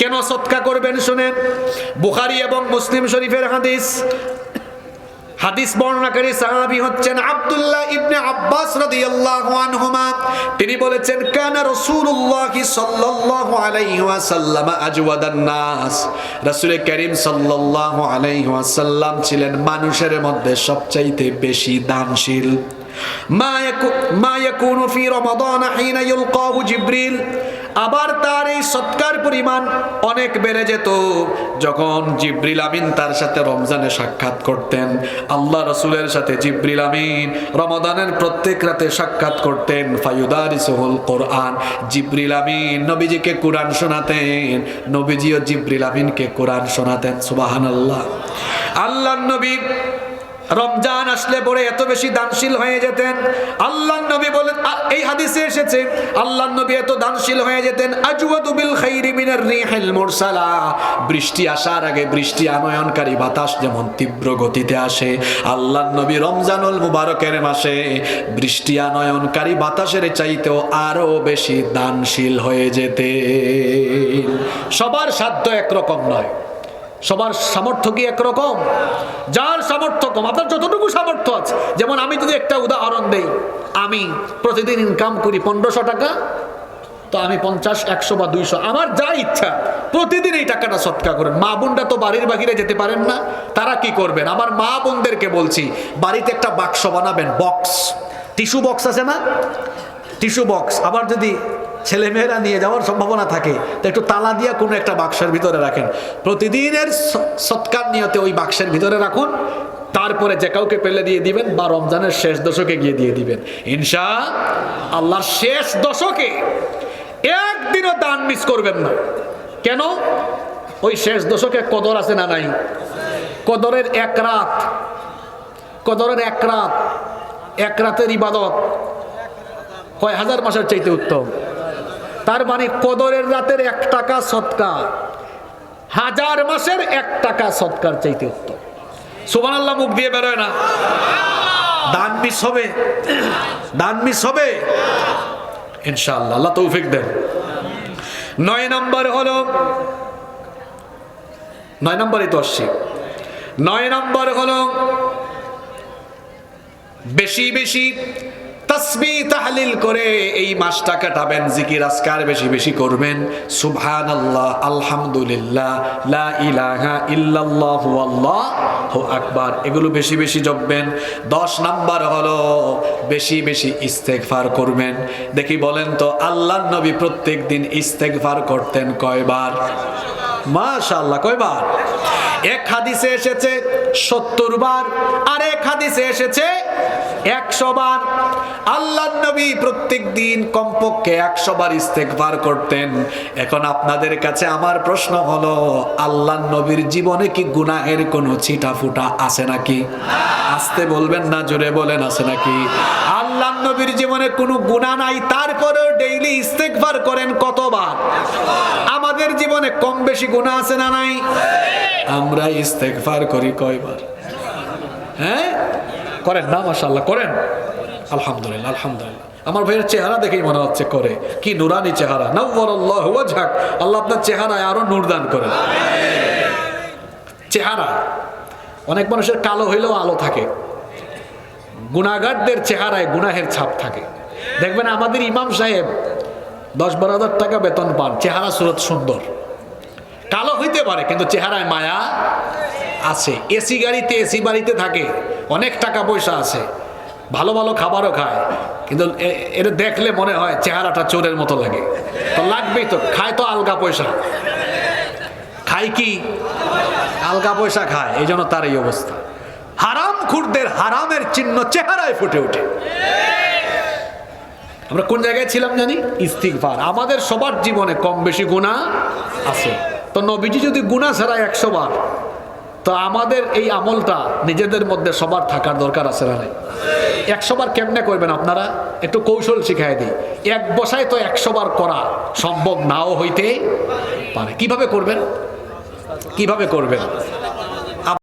কেন সৎকা করবেন শুনেন? বুখারি এবং মুসলিম শরীফের হাদিস। হাদিস বর্ণনাকারী সাহাবি হচ্ছেন আব্দুল্লাহ ইবনে আব্বাস রাদিয়াল্লাহু আনহুমা। তিনি বলেছেন, কানা রাসূলুল্লাহ সাল্লাল্লাহু আলাইহি ওয়াসাল্লাম আজওয়াদান নাস। রাসূল করিম সাল্লাল্লাহু আলাইহি ওয়াসাল্লাম ছিলেন মানুষের মধ্যে সবচাইতে বেশি দানশীল। মা ইয়াকু, মা ইয়াকুনু ফি রমাদান হিনা ইলকাহু জিবরিল। আবার তার এই সৎকার পরিমাণ অনেক বেড়ে যেত। যখন জিব্রিল আমিন তার সাথে রমজানে সাক্ষাৎ করতেন, আল্লাহ রসুলের সাথে জিব্রিল আমিন রমাদানের প্রত্যেক রাতে সাক্ষাৎ করতেন ফায়ুদারিসুল কোরআন। জিব্রিল আমিন নবীজিকে কোরআন শোনাতেন নবীজি ও জিব্রিল আমিনকে কোরআন শোনাতেন সুবাহান আল্লাহ আল্লাহ নবী রমজান আসলে পরে এত বেশি দানশীল হয়ে যেতেন। আল্লাহ নবী বলেন এই হাদিসে এসেছে আল্লাহ নবী এত দানশীল হয়ে যেতেন, আজওয়াদু বিল খাইরি মিনার রিহিল মুরসালা। বৃষ্টি আসার আগে বৃষ্টি আনয়নকারী বাতাস যেমন তীব্র গতিতে আসে আল্লাহ নবী রমজানুল মুবারকের মাসে বৃষ্টি আনয়নকারী বাতাসের চাইতেও আরও বেশি দানশীল হয়ে যেতে সবার সাধ্য একরকম নয়। সবার সামর্থ্য কি একরকম? যার সামর্থ্য কম, আপনার যতটুকু সামর্থ্য আছে। যেমন আমি যদি একটা উদাহরণ দেই, আমি প্রতিদিন ইনকাম করি পনেরোশো টাকা, তো আমি পঞ্চাশ, একশো বা দুইশো, আমার যা ইচ্ছা, প্রতিদিন এই টাকাটা সৎকা করেন। মা বোনরা তো বাড়ির বাহিরে যেতে পারেন না, তারা কি করবেন? আমার মা বোনদেরকে বলছি, বাড়িতে একটা বাক্স বানাবেন বক্স টিস্যু বক্স আছে না? টিস্যু বক্স আবার যদি ছেলেমেয়েরা নিয়ে যাওয়ার সম্ভাবনা থাকে। তো একটু তালা দিয়ে কোনো একটা বাক্সের ভিতরে রাখেন। প্রতিদিনের সৎকার নিয়তে ওই বাক্সের ভিতরে রাখুন। তারপরে যে কাউকে পেলে দিয়ে দিবেন বা রমজানের শেষ দশকে গিয়ে দিয়ে দিবেন। ইনশা আল্লাহর শেষ দশকে একদিনও দান মিস করবেন না। কেন? ওই শেষ দশকে কদর আছে না নাই? কদরের এক রাত, কদরের এক রাত, এক রাতের ইবাদত কয় হাজার মাসের চাইতে উত্তম? তার মানে কদরের রাতের এক টাকা সৎকার। হাজার মাসের এক টাকা সৎকার চাইতে উত্তম। সুবান আল্লাহ মুখ দিয়ে বেরোয় না। দান মিস হবে। দান মিস হবে। ইনশাআল্লাহ, আল্লাহ তৌফিক দেন। নয় নম্বর হলো, নয় নম্বরই তো আসছি। নয় নম্বর হলো, বেশি বেশি তসবি তাহলিল করে এই মাসটা কাটাবেন, জিকির আজকার বেশি বেশি করবেন। সুবহান আল্লাহ আলহামদুলিল্লাহ, লা ইলাহা ইল্লাল্লাহু আল্লাহু আকবার। এগুলো বেশি বেশি জপবেন। দশ নাম্বার হলো, বেশি বেশি ইস্তেগফার করবেন। দেখি বলেন তো আল্লাহ নবী প্রত্যেক দিন ইস্তেগফার করতেন কয়বার? মাশাআল্লাহ, কয়বার? এক হাদিসে এসেছে সত্তর বার আর এক হাদিসে এসেছে একশো বার আল্লাহ নবী প্রত্যেক দিন কমপক্ষে একশো বার ইস্তেকবার করতেন। এখন আপনাদের কাছে আমার প্রশ্ন হলো আল্লাহ নবীর জীবনে কি গুনাহের কোনো ছিটা ফুটা আছে নাকি? আসতে বলবেন না, জোরে বলেন, আছে নাকি? আল্লাহ নবীর জীবনে কোনো গুনাহ নাই, তারপরেও ডেইলি ইস্তেকবার করেন কতবার? আমাদের জীবনে কম বেশি গুনাহ আছে না নাই? আমরা ইস্তেকবার করি কয়বার? হ্যাঁ? করেন না মাশাল্লাহ করেন। আলহামদুলিল্লাহ আলহামদুলিল্লাহ। আমার ভাইয়ের চেহারা দেখেই মনে হচ্ছে করে। কি নুরানি চেহারা। নব্বরল্লাহ ওয়াজহাক। আল্লাহ আপনার চেহারায় আরও নূর দান করেন। চেহারা। অনেক মানুষের কালো হইলেও আলো থাকে। গুণাগারদের চেহারায় গুনাহের ছাপ থাকে। দেখবেন আমাদের ইমাম সাহেব দশ বারো হাজার টাকা বেতন পান। চেহারা সুরত সুন্দর। কালো হইতে পারে, কিন্তু চেহারায় মায়া আছে। এসি গাড়িতে এসি বাড়িতে থাকে। অনেক টাকা পয়সা আছে। ভালো ভালো খাবারও খায়। কিন্তু এটা দেখলে মনে হয় চেহারাটা চোরের মতো লাগে। তো লাগবেই তো, খায় তো আলগা পয়সা। খায় কি? আলগা পয়সা খায়, এই জন্য তার এই অবস্থা। হারাম খুরদের হারামের চিহ্ন চেহারায় ফুটে ওঠে। আমরা কোন জায়গায় ছিলাম জানি? ইস্তিগফার। আমাদের সবার জীবনে কম বেশি গুণা আছে। তো নবীজি যদি গুণা ছাড়া একশো বার তো আমাদের এই আমলটা নিজেদের মধ্যে সবার থাকার দরকার আছে না একশোবার একশো কেমনে করবেন আপনারা? একটু কৌশল শিখাই দিই। এক বসায় তো একশোবার করা সম্ভব নাও হইতে পারে। কীভাবে করবেন? কীভাবে করবেন?